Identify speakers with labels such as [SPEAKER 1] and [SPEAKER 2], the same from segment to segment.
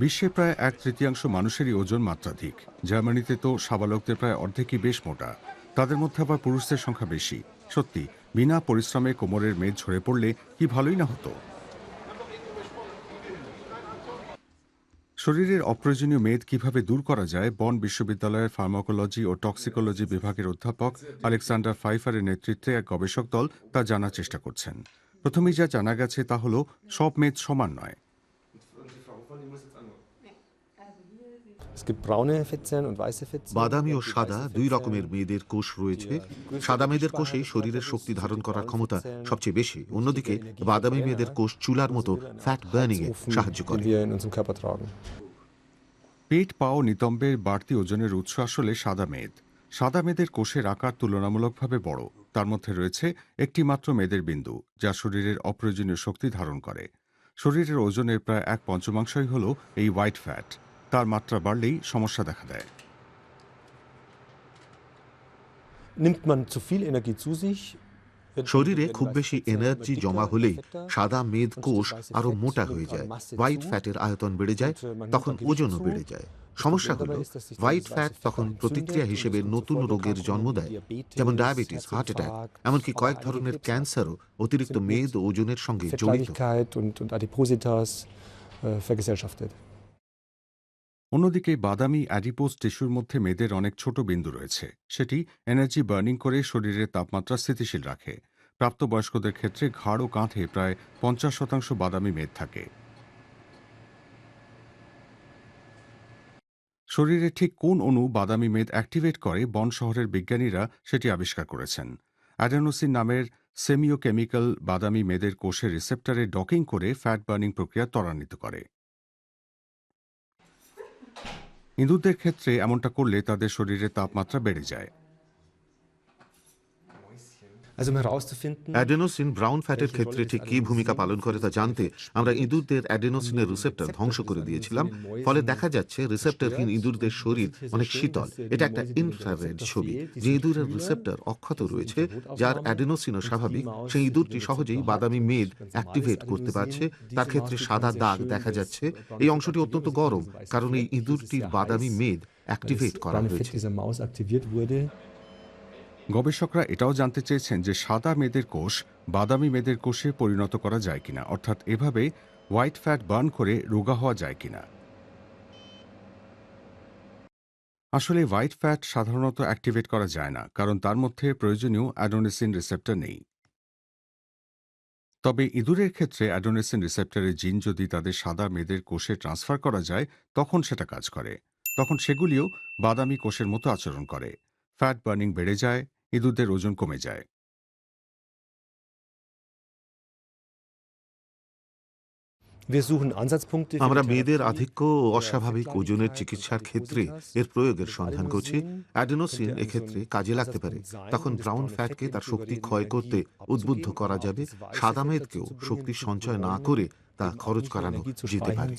[SPEAKER 1] বিশ্বে প্রায় এক তৃতীয়াংশ মানুষেরই ওজন মাত্রাধিক। জার্মানিতে তো সাবালকদের প্রায় অর্ধেকই বেশ মোটা। তাদের মধ্যে আবার পুরুষদের সংখ্যা বেশি। সত্যি, বিনা পরিশ্রমে কোমরের মেদ ঝরে পড়লে কি ভালোই না হতো? শরীরের অপ্রয়োজনীয় মেদ কীভাবে দূর করা যায়? বন বিশ্ববিদ্যালয়ের ফার্মাকোলজি ও টক্সিকোলজি বিভাগের অধ্যাপক আলেকজান্ডার ফাইফারের নেতৃত্বে এক গবেষক দল তা জানার চেষ্টা করছেন। প্রথমেই যা জানা গেছে তা হল, সব মেদ সমান নয়।
[SPEAKER 2] বাদামি ও সাদা দুই রকমের মেয়েদের কোষ রয়েছে। সাদা মেয়েদের কোষে শরীরের শক্তি ধারণ করার ক্ষমতা সবচেয়ে বেশি। অন্যদিকে বাদামি মেয়েদের কোষ চুলার মতো ফ্যাট বার্নিং এ সাহায্য করে.
[SPEAKER 1] পেট পা ও নিতম্বের বাড়তি ওজনের উৎস আসলে সাদা মেদ। সাদা মেয়েদের কোষের আকার তুলনামূলকভাবে বড়। তার মধ্যে রয়েছে একটি মাত্র মেদের বিন্দু যা শরীরের অপ্রয়োজনীয় শক্তি ধারণ করে। শরীরের ওজনের প্রায় এক পঞ্চমাংশই হল এই হোয়াইট ফ্যাট তার মাত্রা বাড়লেই সমস্যা দেখা দেয়।
[SPEAKER 2] শরীরে খুব বেশি এনার্জি জমা হলেই সাদা মেদ কোষ
[SPEAKER 3] আরও
[SPEAKER 2] মোটা হয়ে যায়। হোয়াইট ফ্যাটের আয়তন বেড়ে যায় তখন ওজনও বেড়ে যায়। সমস্যা হলো হোয়াইট ফ্যাট তখন প্রতিক্রিয়া হিসেবে নতুন রোগের জন্ম দেয় যেমন ডায়াবেটিস হার্ট অ্যাটাক এমনকি কয়েক ধরনের ক্যান্সারও অতিরিক্ত মেদ ওজনের সঙ্গে জড়িত।
[SPEAKER 1] অন্যদিকে বাদামি অ্যাডিপোজ টিস্যুর মধ্যে মেদের অনেক ছোট বিন্দু রয়েছে। সেটি এনার্জি বার্নিং করে শরীরের তাপমাত্রা স্থিতিশীল রাখে। প্রাপ্তবয়স্কদের ক্ষেত্রে ঘাড় ও কাঁধে প্রায় পঞ্চাশ শতাংশ বাদামি মেদ থাকে। শরীরে ঠিক কোন অণু বাদামি মেদ অ্যাক্টিভেট করে বন শহরের বিজ্ঞানীরা সেটি আবিষ্কার করেছেন। অ্যাডেনোসিন নামের সেমিওকেমিক্যাল বাদামি মেদের কোষের রিসেপ্টরে ডকিং করে ফ্যাট বার্নিং প্রক্রিয়া ত্বরান্বিত করে। ইঁদুরদের ক্ষেত্রে এমনটা করলে তাদের শরীরের তাপমাত্রা বেড়ে যায়।
[SPEAKER 2] অ্যাডেনোসিন ব্রাউন ফ্যাটের ক্ষেত্রে ঠিক কী ভূমিকা পালন করে তা জানতে আমরা ইঁদুরদের অ্যাডেনোসিনের রিসেপ্টর ধ্বংস করে দিয়েছিলাম। ফলে দেখা যাচ্ছে রিসেপ্টরহীন ইঁদুরদের শরীর অনেক শীতল। এটা একটা ইনফ্রারেড ছবি যে ইঁদুরের রিসেপ্টর অক্ষত রয়েছে যার অ্যাডেনোসিনও স্বাভাবিক সেই ইঁদুরটি সহজেই বাদামি মেদ অ্যাক্টিভেট করতে পারছে। তার ক্ষেত্রে সাদা দাগ দেখা যাচ্ছে। এই অংশটি অত্যন্ত গরম কারণ এই ইঁদুরটির বাদামি মেদ অ্যাক্টিভেট করা হয়েছে।
[SPEAKER 1] গবেষকরা এটাও জানতে চেয়েছেন যে সাদা মেয়েদের কোষ বাদামি মেয়েদের কোষে পরিণত করা যায় কিনা, অর্থাৎ এভাবে হোয়াইট ফ্যাট বার্ন করে রোগা হওয়া যায় কিনা। আসলে হোয়াইট ফ্যাট সাধারণত অ্যাক্টিভেট করা যায় না, কারণ তার মধ্যে প্রয়োজনীয় অ্যাডোনেসিন রিসেপ্টর নেই। তবে ইঁদুরের ক্ষেত্রে অ্যাডোনেসিন রিসেপ্টরের জিন যদি তাদের সাদা মেয়েদের কোষে ট্রান্সফার করা যায়, তখন সেটা কাজ করে। তখন সেগুলিও বাদামি কোষের মতো আচরণ করে। ফ্যাট বার্নিং বেড়ে যায় ইঁদুরদের ওজন কমে যায়।
[SPEAKER 2] আমরা মেয়েদের আধিক্য ও অস্বাভাবিক ওজনের চিকিৎসার ক্ষেত্রে এর প্রয়োগের সন্ধান করছি। অ্যাডেনোসিন এক্ষেত্রে কাজে লাগতে পারে। তখন ব্রাউন ফ্যাটকে তার শক্তি ক্ষয় করতে উদ্বুদ্ধ করা যাবে। সাদা মেদকেও শক্তি সঞ্চয় না করে তা খরচ করানো যেতে পারে।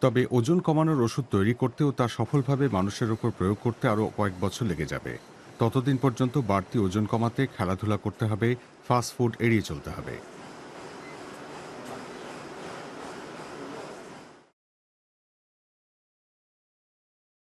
[SPEAKER 1] তবে ওজন কমানোর ওষুধ তৈরি করতেও তা সফলভাবে মানুষের ওপর প্রয়োগ করতে আরও কয়েক বছর লেগে যাবে। ততদিন পর্যন্ত বাড়তি ওজন কমাতে খেলাধুলা করতে হবে, ফাস্ট ফুড এড়িয়ে চলতে হবে।